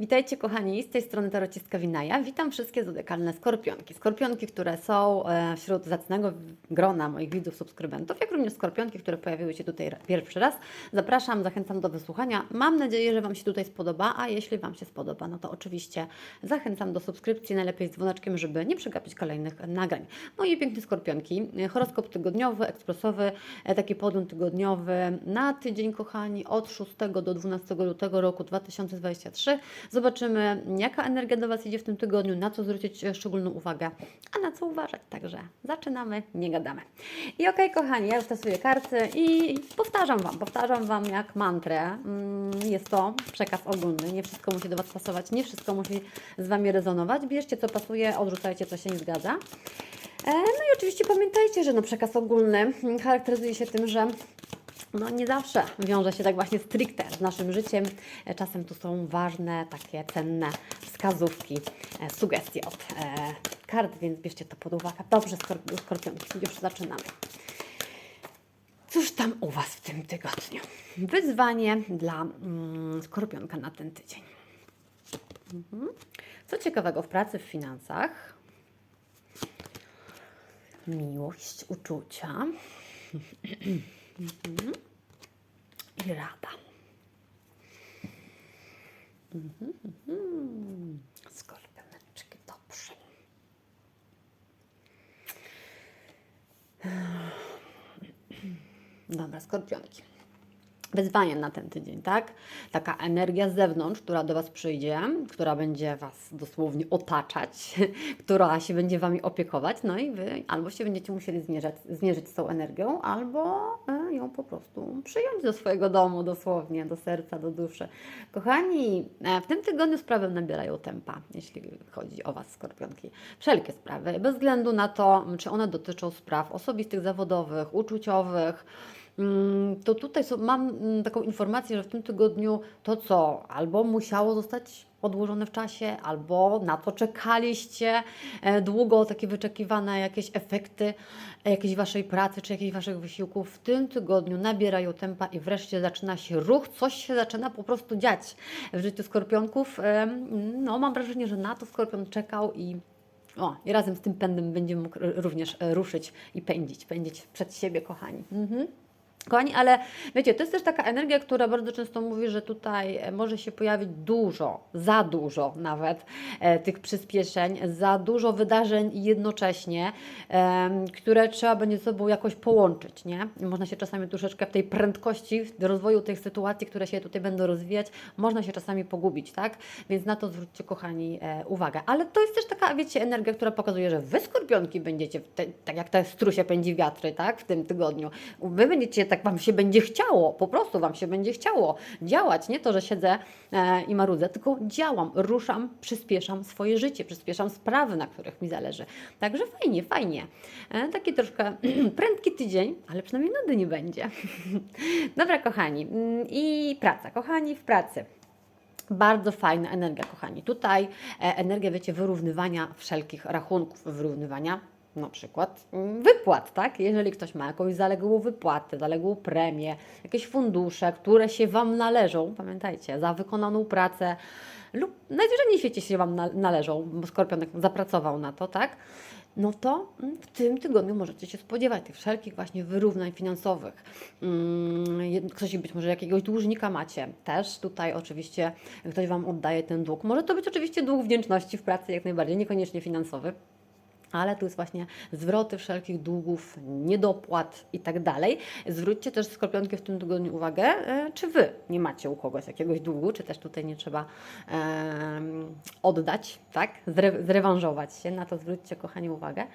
Witajcie kochani, z tej strony Tarocistka Winaja. Witam wszystkie zodekalne skorpionki. Skorpionki, które są e, wśród zacnego grona moich widzów, subskrybentów, jak również skorpionki, które pojawiły się tutaj pierwszy raz. Zapraszam, zachęcam do wysłuchania. Mam nadzieję, że Wam się tutaj spodoba, a jeśli Wam się spodoba, no to oczywiście zachęcam do subskrypcji, najlepiej z dzwoneczkiem, żeby nie przegapić kolejnych nagrań. I piękne skorpionki. Horoskop tygodniowy, ekspresowy, e, taki podgląd tygodniowy na tydzień, kochani, od 6 do 12 lutego roku 2023. Zobaczymy, jaka energia do Was idzie w tym tygodniu, na co zwrócić e, szczególną uwagę, a na co uważać. Także zaczynamy, nie gadamy. I okej, kochani, ja już testuję karty i powtarzam Wam, powtarzam Wam jak mantrę. Mm, Jest to przekaz ogólny, nie wszystko musi do Was pasować, nie wszystko musi z Wami rezonować. Bierzcie co pasuje, odrzucajcie co się nie zgadza. E, No i oczywiście pamiętajcie, że no przekaz ogólny charakteryzuje się tym, że no nie zawsze wiąże się tak właśnie stricte z naszym życiem. E, Czasem tu są ważne, takie cenne wskazówki, e, sugestie od e, kart, więc bierzcie to pod uwagę. Dobrze, skorp- skorpionki, już zaczynamy. Cóż tam u Was w tym tygodniu? Wyzwanie dla mm, skorpionka na ten tydzień. Mhm. Co ciekawego w pracy, w finansach? Miłość, uczucia. Mhm. I rada. Mhm, mhm. Skorpioneczki, dobrze. Dobra, skorpionki. Wyzwanie na ten tydzień, tak? Taka energia z zewnątrz, która do Was przyjdzie, która będzie Was dosłownie otaczać, która się będzie Wami opiekować, no i Wy albo się będziecie musieli zmierzyć, zmierzyć z tą energią, albo ją po prostu przyjąć do swojego domu, dosłownie, do serca, do duszy. Kochani, e, w tym tygodniu sprawy nabierają tempa, jeśli chodzi o Was, skorpionki. Wszelkie sprawy, bez względu na to, czy one dotyczą spraw osobistych, zawodowych, uczuciowych, to tutaj mam mm, taką informację, że w tym tygodniu to, co albo musiało zostać odłożone w czasie, albo na to czekaliście e, długo, takie wyczekiwane jakieś efekty e, jakiejś Waszej pracy czy jakichś Waszych wysiłków w tym tygodniu nabierają tempa i wreszcie zaczyna się ruch, coś się zaczyna po prostu dziać w życiu skorpionków. Em, No, mam wrażenie, że na to skorpion czekał i o, i razem z tym pędem będzie mógł również e, ruszyć i pędzić, pędzić przed siebie, kochani. Mhm. Kochani, ale wiecie, to jest też taka energia, która bardzo często mówi, że tutaj e, może się pojawić dużo, za dużo nawet e, tych przyspieszeń, za dużo wydarzeń jednocześnie, em, które trzeba będzie ze sobą jakoś połączyć, nie? Można się czasami troszeczkę w tej prędkości w rozwoju tych sytuacji, które się tutaj będą rozwijać, można się czasami pogubić, tak? Więc na to zwróćcie, kochani, e, uwagę. Ale to jest też taka, wiecie, energia, która pokazuje, że wy skorpionki będziecie, te, tak jak te strusie pędzi wiatry, tak? W tym tygodniu. Wy będziecie, tak wam się będzie chciało, po prostu wam się będzie chciało działać. Nie to, że siedzę e, i marudzę, tylko działam, ruszam, przyspieszam swoje życie, przyspieszam sprawy, na których mi zależy. Także fajnie, fajnie. E, taki troszkę prędki tydzień, ale przynajmniej nudy nie będzie. Dobra, kochani. Mm, I praca. Kochani, w pracy. Bardzo fajna energia, kochani. Tutaj e, energia, wiecie, wyrównywania wszelkich rachunków, wyrównywania na przykład mm, wypłat, tak? Jeżeli ktoś ma jakąś zaległą wypłatę, zaległą premię, jakieś fundusze, które się Wam należą, pamiętajcie, za wykonaną pracę lub najwyżej w świecie się Wam na- należą, bo Skorpionek zapracował na to, tak? No to mm, w tym tygodniu możecie się spodziewać tych wszelkich właśnie wyrównań finansowych. Mm, Ktoś być może jakiegoś dłużnika macie. Też tutaj oczywiście ktoś Wam oddaje ten dług. Może to być oczywiście dług wdzięczności w pracy jak najbardziej, niekoniecznie finansowy. Ale tu jest właśnie zwroty wszelkich długów, niedopłat i tak dalej. Zwróćcie też skorpionki w tym tygodniu uwagę, e, czy Wy nie macie u kogoś jakiegoś długu, czy też tutaj nie trzeba em, oddać, tak? Zre, zrewanżować się. Na to zwróćcie, kochani, uwagę.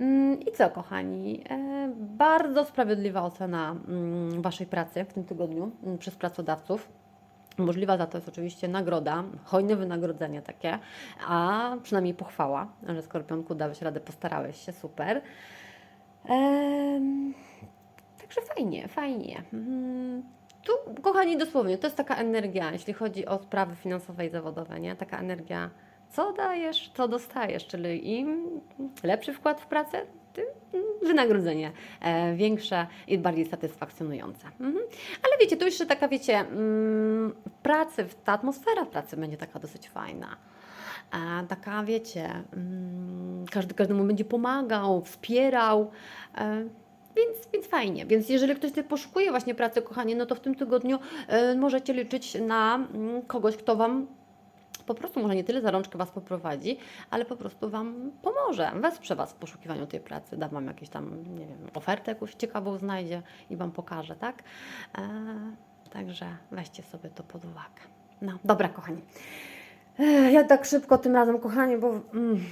Mm, I co, kochani? E, Bardzo sprawiedliwa ocena mm, Waszej pracy w tym tygodniu mm, przez pracodawców. Możliwa za to jest oczywiście nagroda, hojne wynagrodzenie takie, a przynajmniej pochwała, że Skorpionku dałeś radę, postarałeś się, super. Em, także fajnie, fajnie. Mm, Tu, kochani, dosłownie, to jest taka energia, jeśli chodzi o sprawy finansowe i zawodowe, nie? Taka energia, co dajesz, co dostajesz, czyli im lepszy wkład w pracę, wynagrodzenie e, większe i bardziej satysfakcjonujące. Mhm. Ale wiecie, to jeszcze taka, wiecie, mm, pracy, ta atmosfera pracy będzie taka dosyć fajna. E, taka, wiecie, mm, każdy każdemu będzie pomagał, wspierał. E, więc, więc fajnie. Więc jeżeli ktoś tutaj poszukuje właśnie pracy, kochanie, no to w tym tygodniu możecie liczyć na mm, kogoś, kto Wam po prostu może nie tyle za rączkę Was poprowadzi, ale po prostu Wam pomoże, wesprze Was w poszukiwaniu tej pracy, da Wam jakieś tam, nie wiem, ofertę jakąś ciekawą znajdzie i Wam pokaże, tak? E, także weźcie sobie to pod uwagę. No, dobra, kochani. E, ja tak szybko tym razem, kochani, bo mm,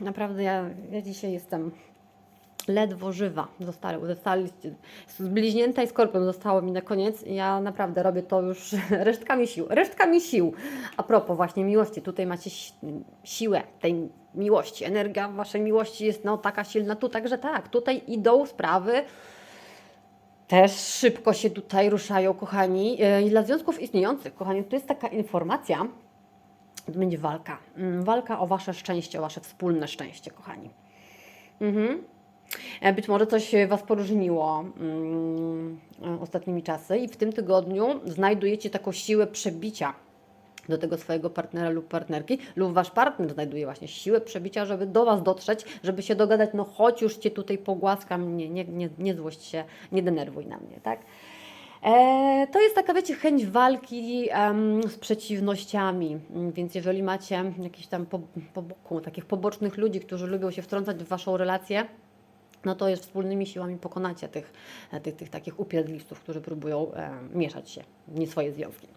naprawdę ja, ja dzisiaj jestem ledwo żywa. Zostali, zostaliście, bliźnięta i skorpion zostało mi na koniec. Ja naprawdę robię to już resztkami sił. Resztkami sił. A propos właśnie miłości, tutaj macie si- siłę tej miłości. Energia waszej miłości jest no taka silna tu, także tak, tutaj idą sprawy też szybko się tutaj ruszają, kochani. E, I dla związków istniejących, kochani, to jest taka informacja, to będzie walka. Mm, Walka o wasze szczęście, o wasze wspólne szczęście, kochani. Mhm. E, Być może coś e, Was poróżniło mm, e, ostatnimi czasy i w tym tygodniu znajdujecie taką siłę przebicia do tego swojego partnera lub partnerki, lub Wasz partner znajduje właśnie siłę przebicia, żeby do Was dotrzeć, żeby się dogadać, no chodź już Cię tutaj pogłaskam, nie, nie, nie, nie złość się, nie denerwuj na mnie, tak? To jest taka, wiecie, chęć walki em, z przeciwnościami, Mm, więc jeżeli macie jakieś tam po, po boku, takich pobocznych ludzi, którzy lubią się wtrącać w Waszą relację, no to jest wspólnymi siłami pokonacie tych, e, tych, tych takich upierdliwców, którzy próbują e, mieszać się nie swoje związki.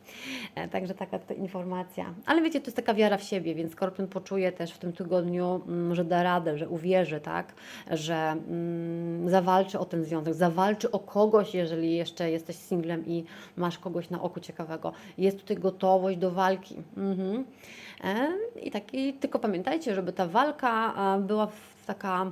E, także taka informacja. Ale wiecie, to jest taka wiara w siebie, więc Skorpion poczuje też w tym tygodniu, mm, że da radę, że uwierzy, tak? Że mm, zawalczy o ten związek, zawalczy o kogoś, jeżeli jeszcze jesteś singlem i masz kogoś na oku ciekawego. Jest tutaj gotowość do walki. Mhm. E, I taki, tylko pamiętajcie, żeby ta walka e, była taka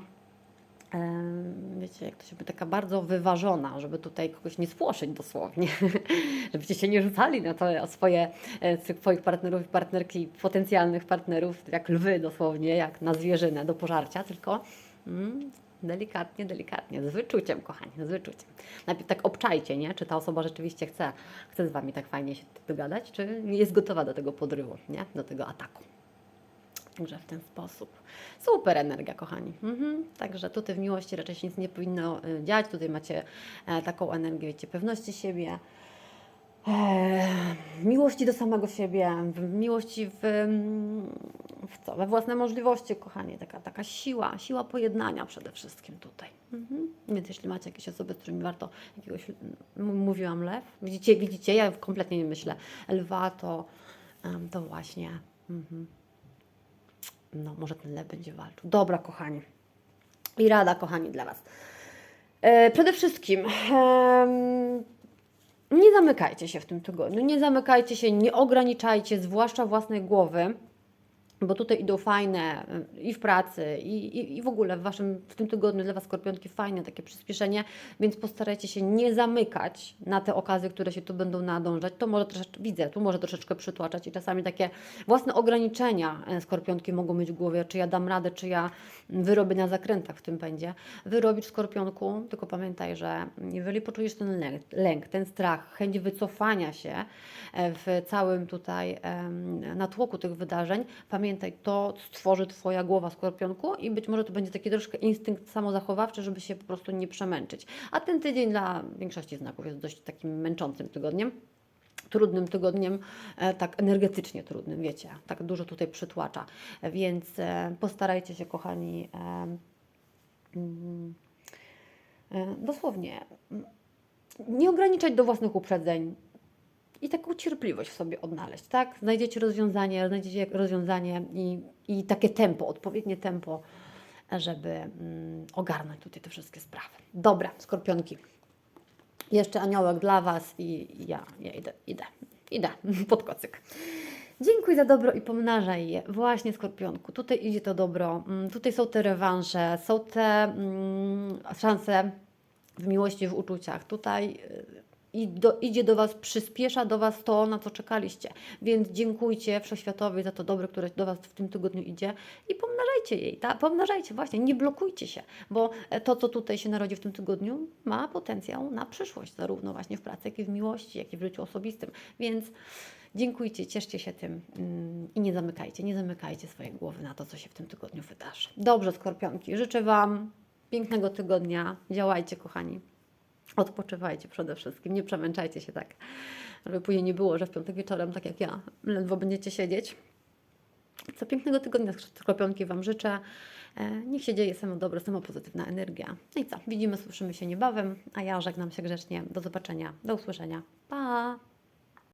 wiecie, jak to się mówi, taka bardzo wyważona, żeby tutaj kogoś nie spłoszyć dosłownie, żebyście się nie rzucali na to swoje, e, swoich partnerów i partnerki, potencjalnych partnerów, jak lwy dosłownie, jak na zwierzynę do pożarcia, tylko mm, delikatnie, delikatnie, z wyczuciem, kochani, z wyczuciem. Najpierw tak obczajcie, nie? czy ta osoba rzeczywiście chce, chce z Wami tak fajnie się dogadać, czy jest gotowa do tego podrywu, nie? do tego ataku. Także w ten sposób. Super energia, kochani. Mhm. Także tutaj w miłości raczej się nic nie powinno y, dziać. Tutaj macie e, taką energię, wiecie, pewności siebie, e, miłości do samego siebie, miłości w, w co? We własne możliwości, kochanie. Taka, taka siła, siła pojednania przede wszystkim tutaj. Mhm. Więc jeśli macie jakieś osoby, z którymi warto jakiegoś, mówiłam lew, widzicie, widzicie, ja kompletnie nie myślę lwa, to, to właśnie... Mhm. No, może ten lew będzie walczył. Dobra, kochani. I rada, kochani, dla Was. E, przede wszystkim em, nie zamykajcie się w tym tygodniu. Nie zamykajcie się, nie ograniczajcie, zwłaszcza własnej głowy. Bo tutaj idą fajne y, i w pracy, i, i, i w ogóle w waszym w tym tygodniu dla Was skorpionki fajne takie przyspieszenie, więc postarajcie się nie zamykać na te okazje, które się tu będą nadążać. To może troszeczkę, widzę, tu może troszeczkę przytłaczać i czasami takie własne ograniczenia e, skorpionki mogą mieć w głowie, czy ja dam radę, czy ja wyrobię na zakrętach w tym pędzie. Wyrobić skorpionku, tylko pamiętaj, że jeżeli poczujesz ten lęk, lęk ten strach, chęć wycofania się e, w całym tutaj natłoku tych wydarzeń, pamiętaj, to stworzy Twoja głowa skorpionku i być może to będzie taki troszkę instynkt samozachowawczy, żeby się po prostu nie przemęczyć. A ten tydzień dla większości znaków jest dość takim męczącym tygodniem trudnym tygodniem, e, tak energetycznie trudnym, wiecie, tak dużo tutaj przytłacza. Więc e, postarajcie się, kochani, e, mm, dosłownie mm, nie ograniczać do własnych uprzedzeń i taką cierpliwość w sobie odnaleźć, tak? Znajdziecie rozwiązanie, znajdziecie rozwiązanie i, i takie tempo, odpowiednie tempo, żeby mm, ogarnąć tutaj te wszystkie sprawy. Dobra, skorpionki. Jeszcze aniołek dla Was i ja, ja idę, idę, idę pod kocyk. Dziękuję za dobro i pomnażaj je. Właśnie, Skorpionku, tutaj idzie to dobro, mm, tutaj są te rewanże, są te mm, szanse w miłości, w uczuciach. Tutaj y, i do, idzie do Was, przyspiesza do Was to, na co czekaliście. Więc dziękujcie Wszechświatowi za to dobre, które do Was w tym tygodniu idzie i pomnażajcie jej, tak? Pomnażajcie, właśnie, nie blokujcie się, bo e, to, co tutaj się narodzi w tym tygodniu, ma potencjał na przyszłość, zarówno właśnie w pracy, jak i w miłości, jak i w życiu osobistym. Więc dziękujcie, cieszcie się tym mm, i nie zamykajcie, nie zamykajcie swojej głowy na to, co się w tym tygodniu wydarzy. Dobrze, skorpionki, życzę Wam pięknego tygodnia. Działajcie, kochani. Odpoczywajcie przede wszystkim, nie przemęczajcie się tak, żeby później nie było, że w piątek wieczorem, tak jak ja, ledwo będziecie siedzieć. Co pięknego tygodnia skorpionki Wam życzę. E, Niech się dzieje samo dobre, samo pozytywna energia. No i co, widzimy, słyszymy się niebawem, a ja żegnam się grzecznie. Do zobaczenia, do usłyszenia. Pa!